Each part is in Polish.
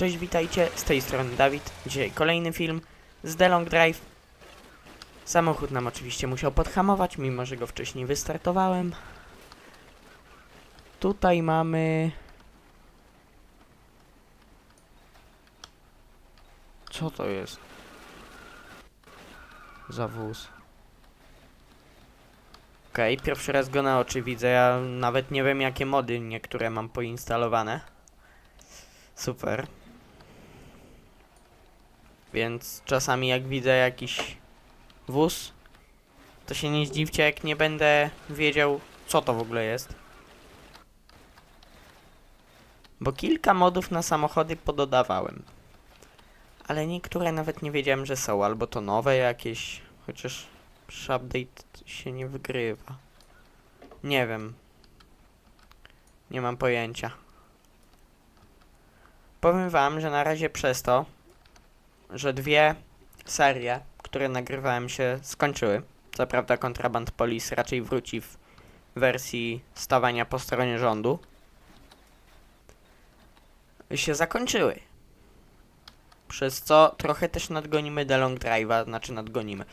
Cześć, witajcie, z tej strony Dawid. Dzisiaj kolejny film z The Long Drive. Samochód nam oczywiście musiał podhamować, mimo że go wcześniej wystartowałem. Tutaj mamy... Co to jest? Za wóz. Okej, pierwszy raz go na oczy widzę, ja nawet nie wiem jakie mody niektóre mam poinstalowane. Super. Więc czasami jak widzę jakiś wóz, to się nie zdziwcie jak nie będę wiedział co to w ogóle jest. Bo kilka modów na samochody pododawałem. Ale niektóre nawet nie wiedziałem, że są, albo to nowe jakieś, chociaż przy update się nie wygrywa. Nie wiem. Nie mam pojęcia. Powiem wam, że na razie przez to, że dwie serie, które nagrywałem się skończyły. Co prawda Kontraband Police raczej wróci w wersji stawania po stronie rządu. Się zakończyły. Przez co trochę też nadgonimy The Long Drive'a, znaczy nadgonimy.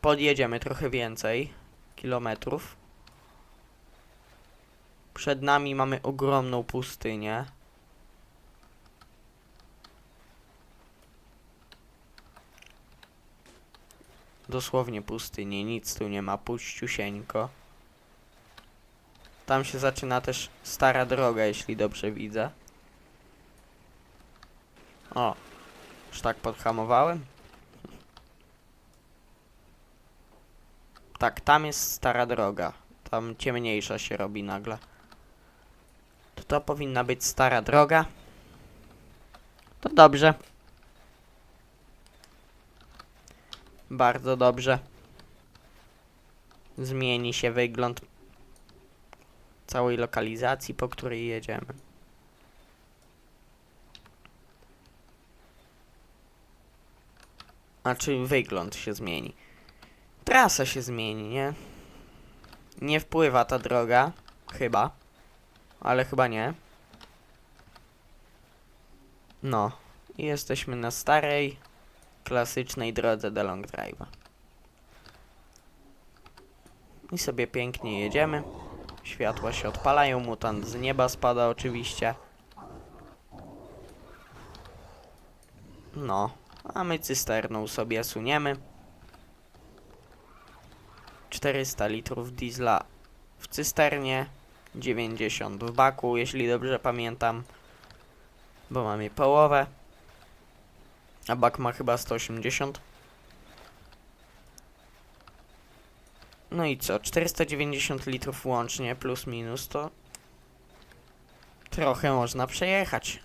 Podjedziemy trochę więcej kilometrów. Przed nami mamy ogromną pustynię. Dosłownie pustynię, nic tu nie ma, puściusieńko. Tam się zaczyna też stara droga, jeśli dobrze widzę. O, już tak podhamowałem? Tak, tam jest stara droga. Tam ciemniejsza się robi nagle. To to powinna być stara droga. To dobrze. Bardzo dobrze. Zmieni się wygląd całej lokalizacji, po której jedziemy. Znaczy wygląd się zmieni. Trasa się zmieni, nie? Nie wpływa ta droga. Chyba. Ale chyba nie. No. I jesteśmy na starej, klasycznej drodze do Long Drive'a. I sobie pięknie jedziemy. Światła się odpalają, mutant z nieba spada oczywiście. No, a my cysterną sobie suniemy. 400 litrów diesla w cysternie, 90 w baku, jeśli dobrze pamiętam, bo mamy połowę, a bak ma chyba 180. No i co, 490 litrów łącznie, plus minus, to trochę można przejechać.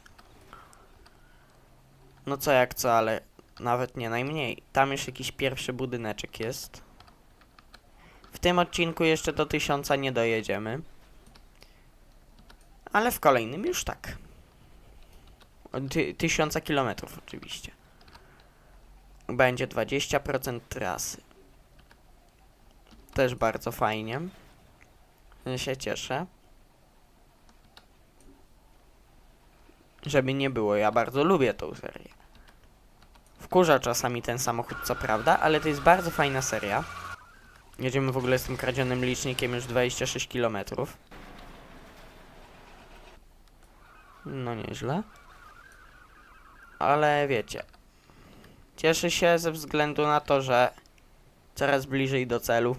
No co jak co, ale nawet nie najmniej. Tam już jakiś pierwszy budyneczek jest. W tym odcinku jeszcze do 1000 nie dojedziemy. Ale w kolejnym już tak. Ty, 1000 kilometrów oczywiście. Będzie 20% trasy. Też bardzo fajnie. Się cieszę. Żeby nie było, ja bardzo lubię tą serię. Wkurza czasami ten samochód, co prawda, ale to jest bardzo fajna seria. Jedziemy w ogóle z tym kradzionym licznikiem już 26 km. No nieźle. Ale wiecie. Cieszę się ze względu na to, że coraz bliżej do celu.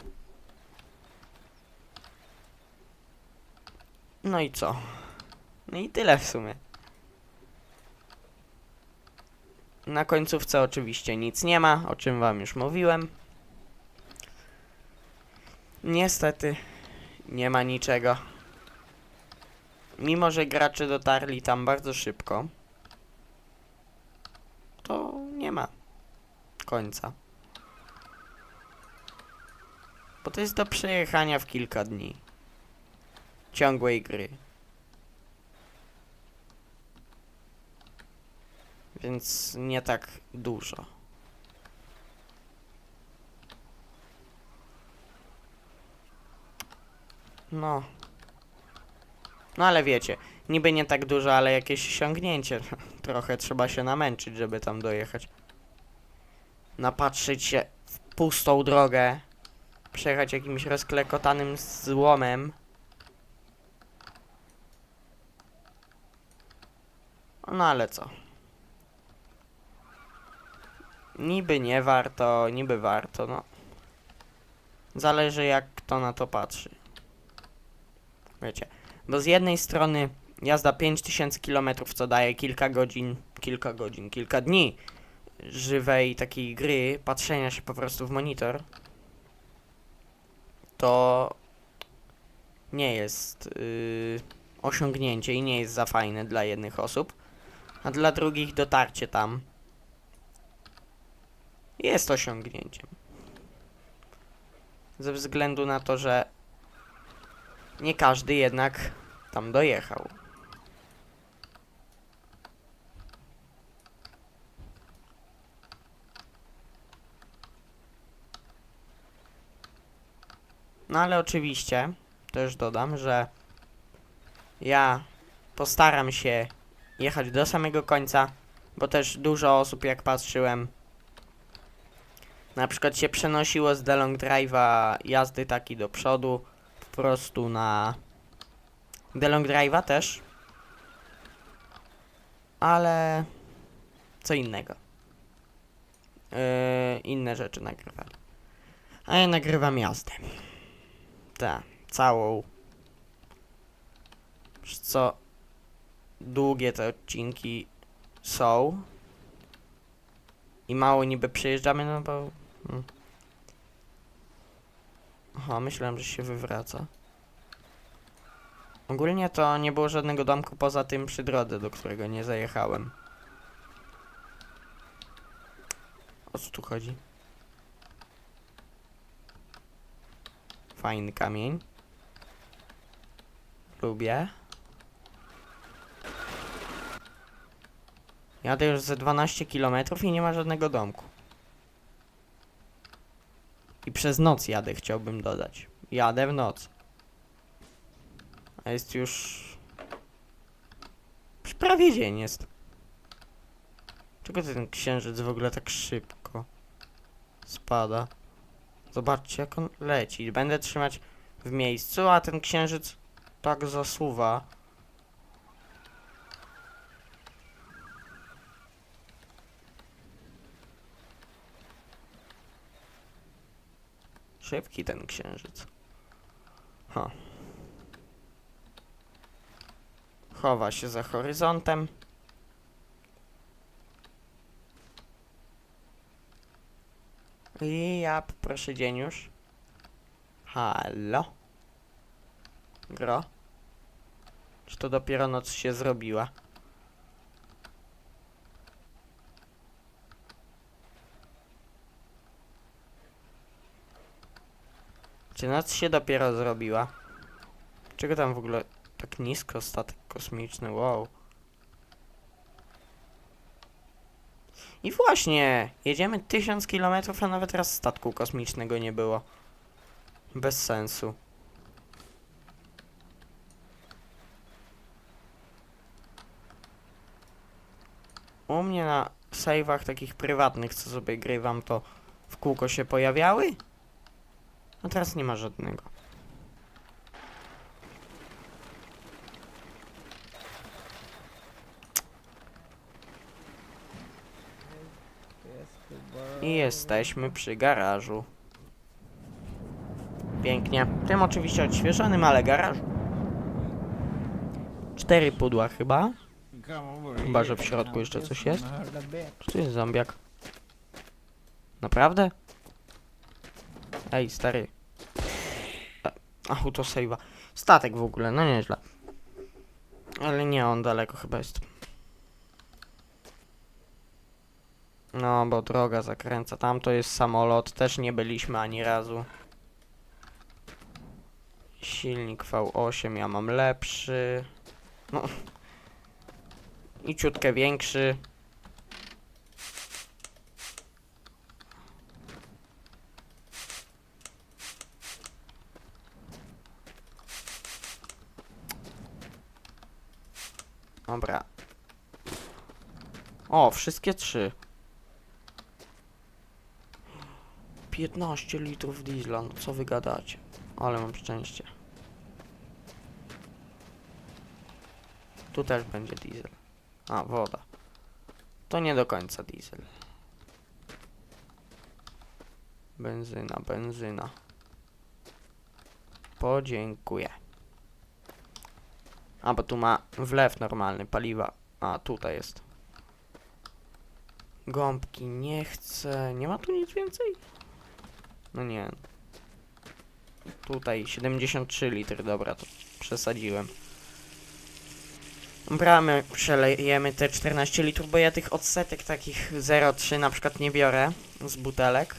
No i co? No i tyle w sumie. Na końcówce oczywiście nic nie ma, o czym wam już mówiłem. Niestety nie ma niczego. Mimo, że gracze dotarli tam bardzo szybko, to nie ma końca. Bo to jest do przejechania w kilka dni. Ciągłej gry. Więc nie tak dużo. No. No ale wiecie, niby nie tak dużo, ale jakieś osiągnięcie. Trochę trzeba się namęczyć, żeby tam dojechać. Napatrzyć się w pustą drogę. Przejechać jakimś rozklekotanym złomem. No ale co? Niby nie warto, niby warto, no. Zależy jak kto na to patrzy. Wiecie, bo z jednej strony jazda 5000 km, co daje kilka godzin, kilka godzin, kilka dni żywej takiej gry, patrzenia się po prostu w monitor, to nie jest yy, osiągnięcie i nie jest za fajne dla jednych osób, a dla drugich dotarcie tam jest osiągnięciem. Ze względu na to, że nie każdy jednak tam dojechał. No ale oczywiście też dodam, że ja postaram się jechać do samego końca, bo też dużo osób jak patrzyłem na przykład się przenosiło z DeLong Drive'a jazdy taki do przodu po prostu na DeLong Drive'a też. Ale co innego. Yy, inne rzeczy nagrywali a ja nagrywam jazdę tak, całą co długie te odcinki są i mało niby przejeżdżamy, no bo... Hmm. Aha, myślałem, że się wywraca. Ogólnie to nie było żadnego domku poza tym przy drodze, do którego nie zajechałem. O co tu chodzi? Fajny kamień. Lubię. Jadę już ze 12 km i nie ma żadnego domku. I przez noc jadę, chciałbym dodać. Jadę w noc. A jest już... prawie dzień jest. Czego ten księżyc w ogóle tak szybko spada? Zobaczcie jak on leci. Będę trzymać w miejscu, a ten księżyc tak zasuwa. Szybki ten księżyc. Ha. Chowa się za horyzontem. I ja proszę dzień już. Halo? Gro? Czy to dopiero noc się zrobiła? Czy noc się dopiero zrobiła? Czego tam w ogóle tak nisko statek kosmiczny? Wow. I właśnie, jedziemy 1000 km, a nawet raz statku kosmicznego nie było. Bez sensu. U mnie na save'ach takich prywatnych, co sobie grywam, to w kółko się pojawiały. A teraz nie ma żadnego. I jesteśmy przy garażu. Pięknie. Tym oczywiście odświeżonym, ale garażu. Cztery pudła chyba. Chyba, że w środku jeszcze coś jest. Czy to jest zombiak? Naprawdę? Ej, stary. Ach, to save'a. Statek w ogóle, no nieźle. Ale nie, on daleko chyba jest. No, bo droga zakręca. Tam to jest samolot. Też nie byliśmy ani razu. Silnik V8 ja mam lepszy. No. I ciutkę większy. Dobra. O, wszystkie trzy. 15 litrów diesla, no co wy gadacie? Ale mam szczęście. Tu też będzie diesel. A, woda. To nie do końca diesel. Benzyna, benzyna. Podziękuję. A, bo tu ma wlew normalny, paliwa. A, tutaj jest. Gąbki nie chcę. Nie ma tu nic więcej? No nie. Tutaj 73 litry, dobra, to przesadziłem. Bramy, przelejemy te 14 litrów, bo ja tych odsetek takich 0,3 na przykład nie biorę z butelek.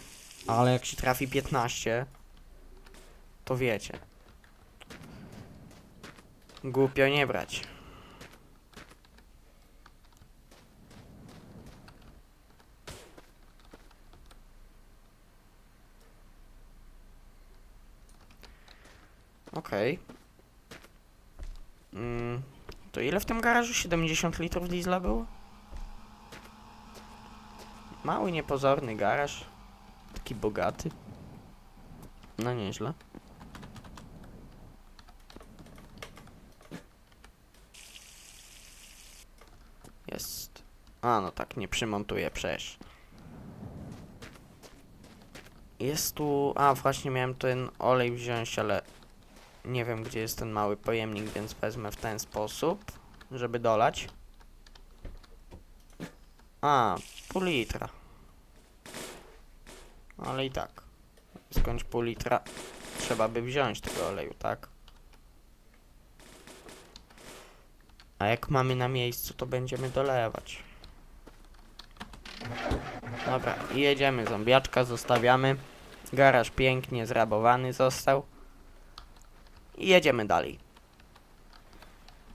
Ale jak się trafi 15, to wiecie. Głupio nie brać. Okej. Mm, to ile w tym garażu? 70 litrów diesla było? Mały, niepozorny garaż. Taki bogaty. No nieźle. Jest. A, no tak, nie przymontuję przecież. Jest tu... A, właśnie miałem ten olej wziąć, ale nie wiem, gdzie jest ten mały pojemnik, więc wezmę w ten sposób, żeby dolać. A, pół litra. Ale i tak. Skądś pół litra trzeba by wziąć tego oleju, tak? A jak mamy na miejscu, to będziemy dolewać. Dobra, jedziemy. Zombiaczka zostawiamy. Garaż pięknie zrabowany został. I jedziemy dalej.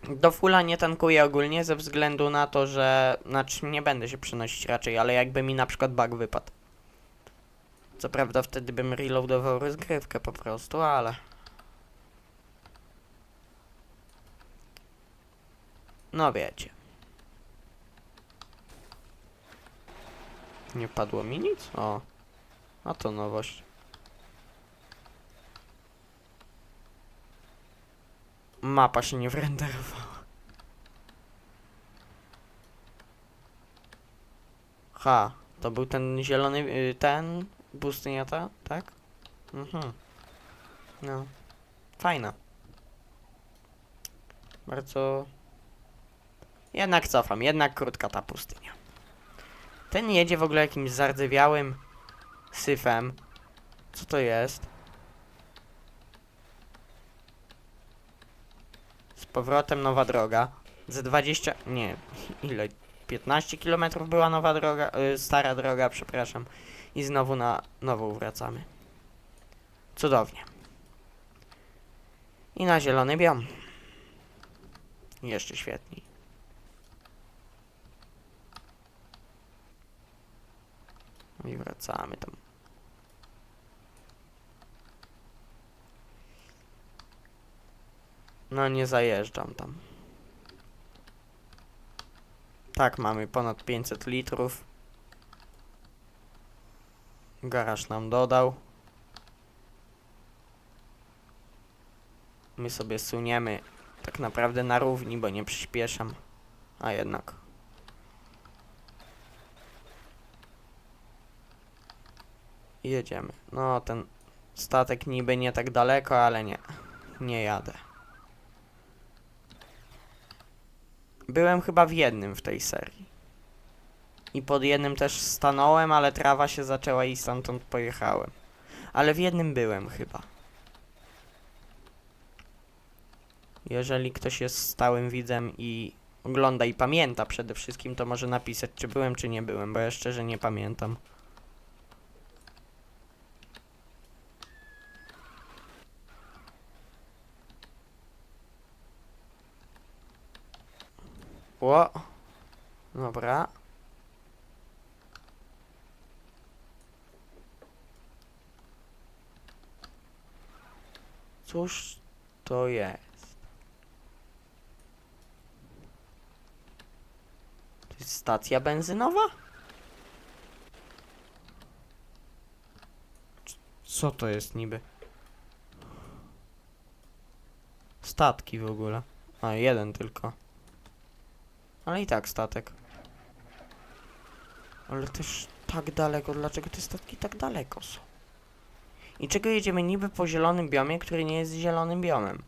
Do fulla nie tankuję ogólnie ze względu na to, że... Znaczy nie będę się przenosić raczej, ale jakby mi na przykład bug wypadł. Co prawda wtedy bym reloadował rozgrywkę po prostu, ale... No wiecie. Nie padło mi nic? O. A to nowość. Mapa się nie wrenderowała. Ha, to był ten zielony, y, ten pustynia ta, tak? Mhm. No. Fajna. Bardzo... Jednak cofam, jednak krótka ta pustynia. Ten jedzie w ogóle jakimś zardzewiałym syfem. Co to jest? Powrotem nowa droga. Ze 20... Nie, ile? 15 km była nowa droga, y, stara droga, przepraszam. I znowu na nową wracamy. Cudownie. I na zielony biom. Jeszcze świetniej. I wracamy tam. No nie zajeżdżam tam. Tak, mamy ponad 500 litrów. Garaż nam dodał. My sobie suniemy tak naprawdę na równi, bo nie przyspieszam. A jednak. Jedziemy. No, ten statek niby nie tak daleko, ale nie. Nie jadę. Byłem chyba w jednym w tej serii. I pod jednym też stanąłem, ale trawa się zaczęła i stamtąd pojechałem. Ale w jednym byłem chyba. Jeżeli ktoś jest stałym widzem i ogląda i pamięta przede wszystkim, to może napisać, czy byłem, czy nie byłem, bo ja szczerze nie pamiętam. Ło. Dobra. Cóż jest? To jest stacja benzynowa? Co to jest niby? Statki w ogóle. A, jeden tylko. Ale i tak statek. Ale też tak daleko. Dlaczego te statki tak daleko są? I czego jedziemy niby po zielonym biomie, który nie jest zielonym biomem?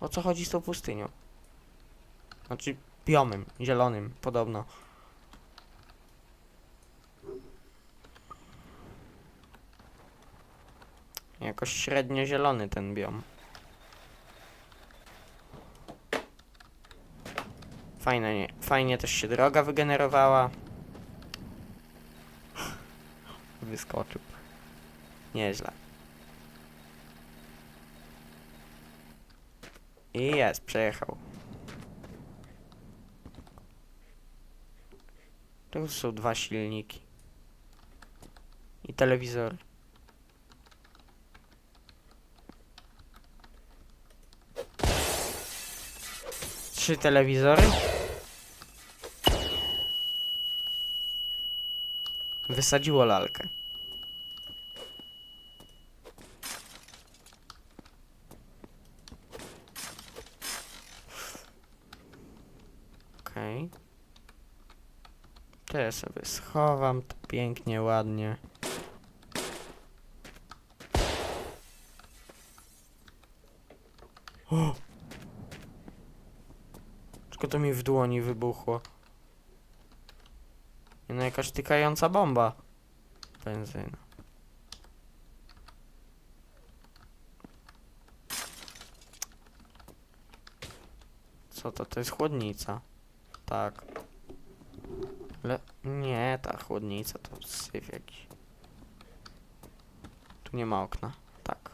O co chodzi z tą pustynią? Znaczy biomem, zielonym, podobno. Jakoś średnio zielony ten biom. Fajne, nie, fajnie też się droga wygenerowała. Wyskoczył. Nieźle. I jest, przejechał. Tu są dwa silniki. I telewizory. Trzy telewizory. Wysadziło lalkę. Okej. To ja sobie schowam to pięknie, ładnie. O! Tylko to mi w dłoni wybuchło. No jakaś tykająca bomba. Benzyna. Co to? To jest chłodnica. Tak. Ale nie, ta chłodnica to syf jakiś. Tu nie ma okna. Tak.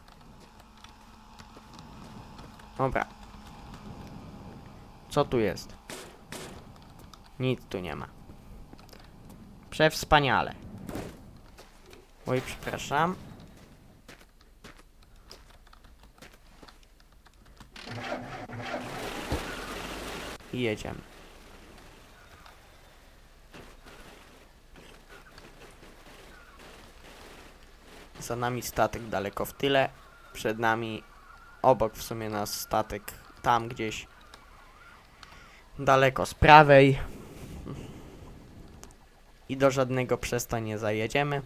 Dobra. Co tu jest? Nic tu nie ma. Przewspaniale. Oj, przepraszam. I jedziemy. Za nami statek daleko w tyle. Przed nami, obok w sumie nas statek tam gdzieś daleko z prawej. I do żadnego przesta nie zajedziemy.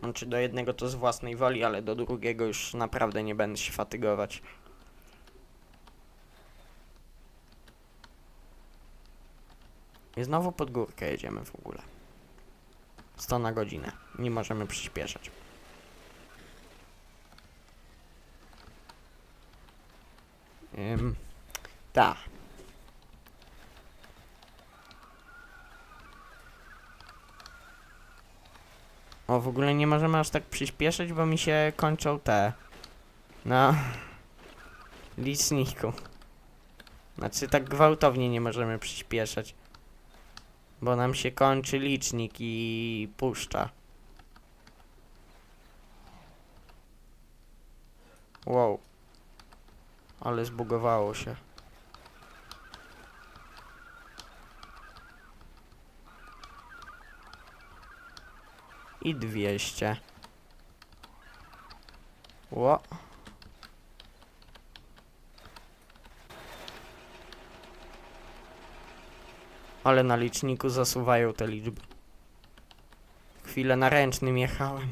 Znaczy do jednego to z własnej woli, ale do drugiego już naprawdę nie będę się fatygować. I znowu pod górkę jedziemy w ogóle. 100 na godzinę. Nie możemy przyspieszać. Ym, ta. O, w ogóle nie możemy aż tak przyspieszyć, bo mi się kończą te. No. Liczniku. Znaczy, tak gwałtownie nie możemy przyspieszać. Bo nam się kończy licznik i puszcza. Wow. Ale zbugowało się. I 200. Ło. Ale na liczniku zasuwają te liczby. Chwilę na ręcznym jechałem.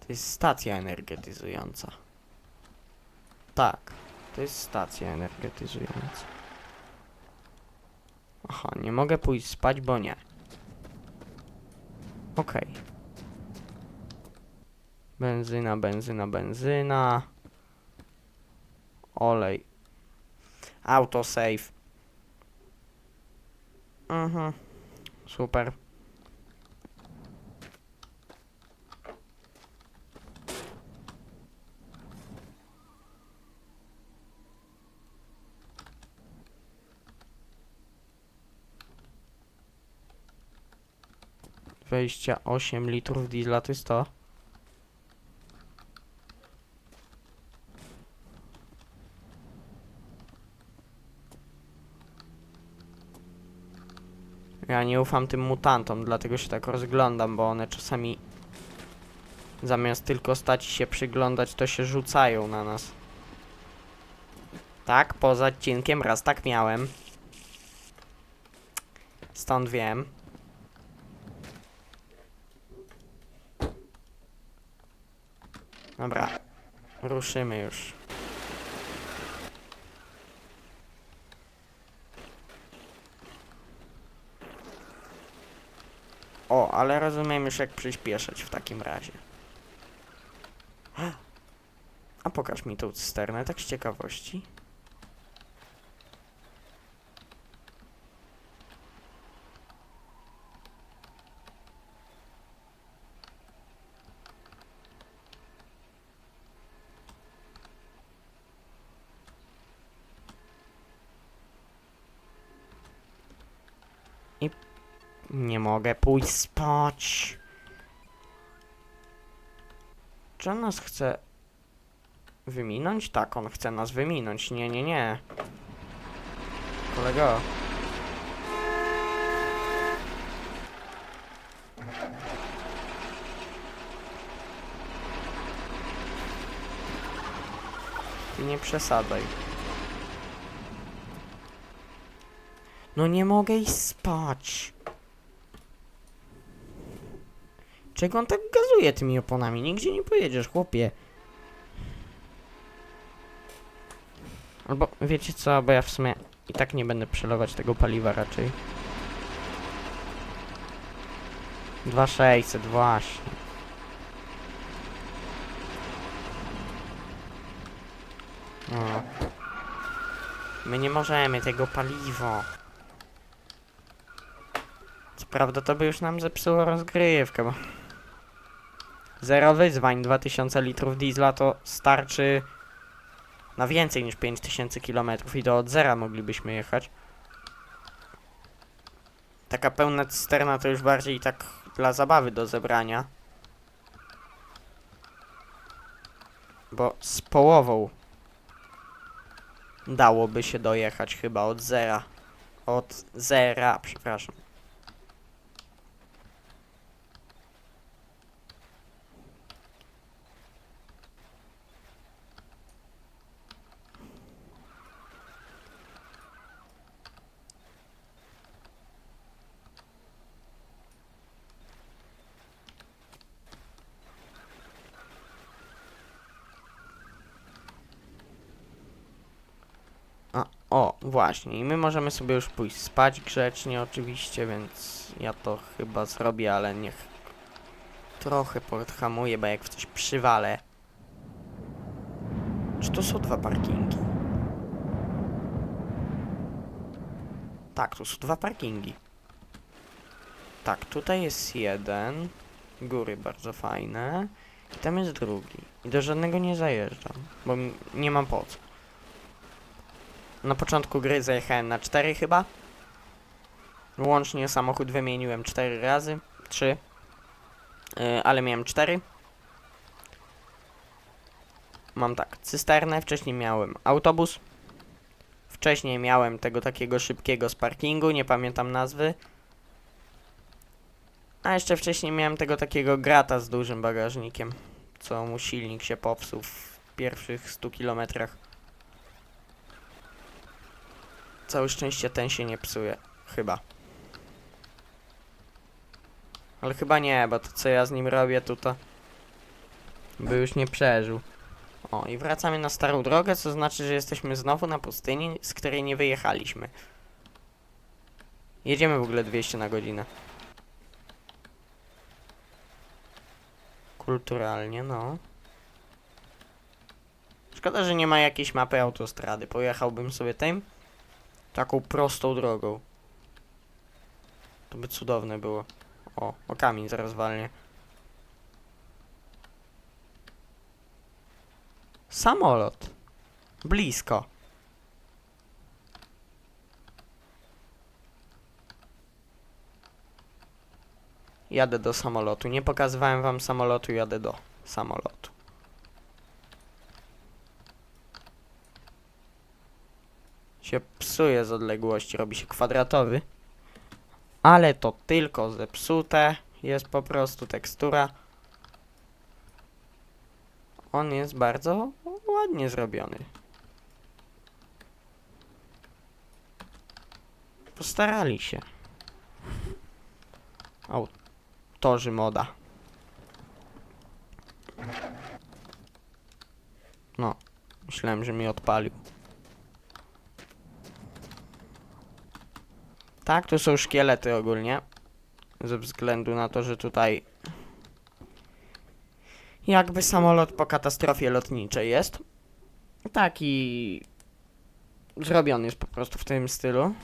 To jest stacja energetyzująca. Tak, to jest stacja energetyzująca. Aha, nie mogę pójść spać, bo nie. Okej. Benzyna, benzyna, benzyna. Olej. Autosave. Mhm. Super. 28 litrów diesla to jest to. Ja nie ufam tym mutantom, dlatego się tak rozglądam, bo one czasami zamiast tylko stać się przyglądać, to się rzucają na nas. Tak, poza odcinkiem raz tak miałem. Stąd wiem. Dobra, ruszymy już. O, ale rozumiem już jak przyspieszać w takim razie. A pokaż mi tą cysternę, tak z ciekawości. I nie mogę pójść spać. Czy on nas chce wyminąć? Tak, on chce nas wyminąć. Nie, nie, nie. Kolego. Nie przesadzaj. No nie mogę iść spać. Czego on tak gazuje tymi oponami? Nigdzie nie pojedziesz, chłopie. Albo wiecie co, bo ja w sumie i tak nie będę przelewać tego paliwa raczej. 2600 właśnie. O. My nie możemy tego paliwo. Co prawda to by już nam zepsuło rozgrywkę, bo... Zero wyzwań, 2000 litrów diesla to starczy na więcej niż 5000 km i to od zera moglibyśmy jechać. Taka pełna cysterna to już bardziej tak dla zabawy do zebrania. Bo z połową dałoby się dojechać chyba od zera. Od zera, przepraszam. A, o, właśnie. I my możemy sobie już pójść spać grzecznie oczywiście, więc ja to chyba zrobię, ale niech trochę podhamuję, bo jak w coś przywalę. Czy to są dwa parkingi? Tak, tu są dwa parkingi. Tak, tutaj jest jeden. Góry bardzo fajne. I tam jest drugi. I do żadnego nie zajeżdżam, bo nie mam po co. Na początku gry zajechałem na 4 chyba. Łącznie samochód wymieniłem 4 razy. 3. Yy, ale miałem 4. Mam tak, cysternę, wcześniej miałem autobus. Wcześniej miałem tego takiego szybkiego z parkingu, nie pamiętam nazwy. A jeszcze wcześniej miałem tego takiego grata z dużym bagażnikiem, co mu silnik się popsuł w pierwszych 100 kilometrach. Całe szczęście ten się nie psuje. Chyba. Ale chyba nie, bo to co ja z nim robię tutaj by już nie przeżył. O, i wracamy na starą drogę, co znaczy, że jesteśmy znowu na pustyni, z której nie wyjechaliśmy. Jedziemy w ogóle 200 na godzinę. Kulturalnie, no. Szkoda, że nie ma jakiejś mapy autostrady. Pojechałbym sobie tym taką prostą drogą. To by cudowne było. O, o kamień zaraz walnie. Samolot. Blisko. Jadę do samolotu. Nie pokazywałem wam samolotu, jadę do samolotu. Się psuje z odległości, robi się kwadratowy. Ale to tylko zepsute. Jest po prostu tekstura. On jest bardzo ładnie zrobiony. Postarali się. Autorzy moda. No, myślałem, że mi odpalił. Tak, to są szkielety ogólnie. Ze względu na to, że tutaj jakby samolot po katastrofie lotniczej jest. Taki zrobiony jest po prostu w tym stylu.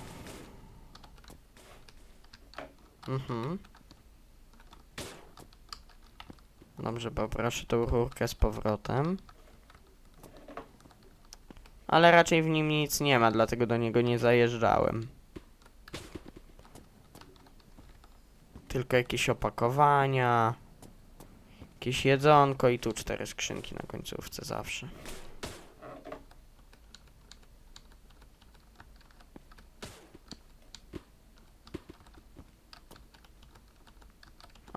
Mhm. Dobrze, poproszę tą rurkę z powrotem. Ale raczej w nim nic nie ma, dlatego do niego nie zajeżdżałem. Tylko jakieś opakowania, jakieś jedzonko i tu cztery skrzynki na końcówce zawsze.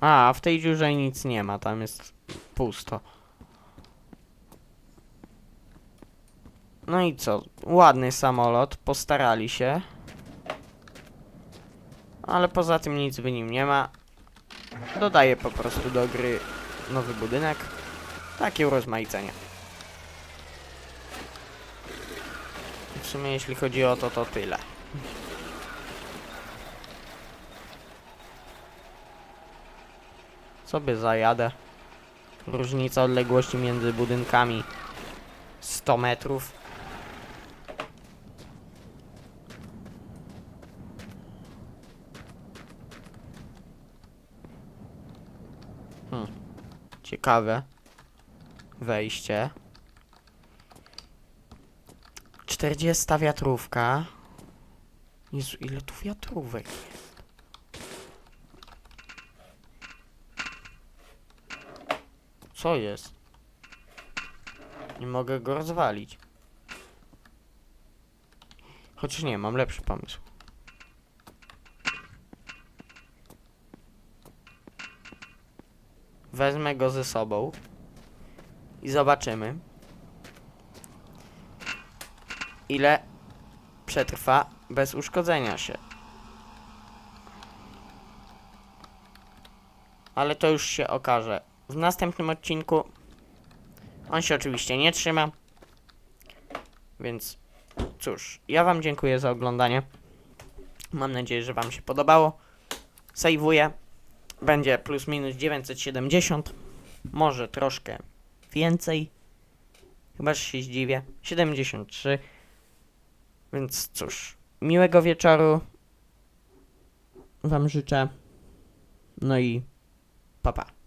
A, w tej dziurze nic nie ma, tam jest pusto. No i co? Ładny samolot, postarali się. Ale poza tym nic w nim nie ma. Dodaję po prostu do gry nowy budynek. Takie urozmaicenie. W sumie jeśli chodzi o to, to tyle. Sobie zajadę. Różnica odległości między budynkami 100 metrów. Ciekawe. Wejście. 40 wiatrówka. Jezu, ile tu wiatrówek jest? Co jest? Nie mogę go rozwalić. Chociaż nie, mam lepszy pomysł. Wezmę go ze sobą i zobaczymy, ile przetrwa bez uszkodzenia się. Ale to już się okaże w następnym odcinku. On się oczywiście nie trzyma. Więc cóż, ja Wam dziękuję za oglądanie. Mam nadzieję, że Wam się podobało. Sejwuję. Będzie plus minus 970. Może troszkę więcej. Chyba że się zdziwię. 73. Więc cóż, miłego wieczoru. Wam życzę. No i pa pa.